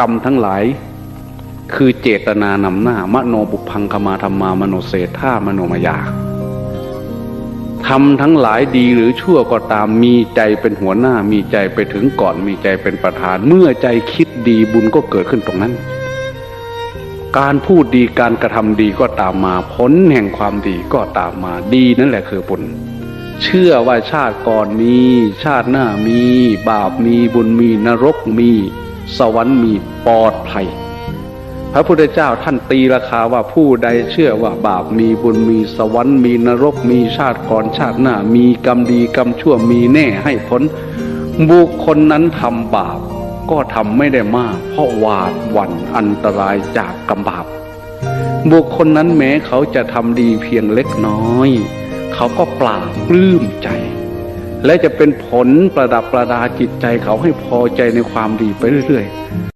กรรมทั้งหลาย คือเจตนานำหน้า มโนบุพังคมาธรรมามโนเศรษฐามโนมายาทำทั้งหลายดีหรือชั่วก็ตามมีใจเป็นหัวหน้า มีใจไปถึงก่อน มีใจเป็นประธาน เมื่อใจคิดดีบุญก็เกิดขึ้นตรงนั้น การพูดดีการกระทำดีก็ตามมาผลแห่งความดีก็ตามมาดีนั่นแหละคือบุญเชื่อว่าชาติก่อนมี ชาติหน้ามี บาปมีบุญมีนรกมี สวรรค์มีปลอดภัย พระพุทธเจ้าท่านตีราคาว่าผู้ใดเชื่อว่าบาปมีบุญมีสวรรค์มีนรกมีชาติก่อนชาติหน้า มีกรรมดีกรรมชั่วมีแน่ให้ผล บุคคลนั้นทำบาปก็ทำไม่ได้มาก เพราะหวาดหวั่นอันตรายจากกรรมบาป บุคคลนั้นแม้เขาจะทำดีเพียงเล็กน้อย เขาก็ปราบปลื้มใจ และจะเป็นผลประดับประดาจิตใจเขาให้พอใจในความดีไปเรื่อย ๆ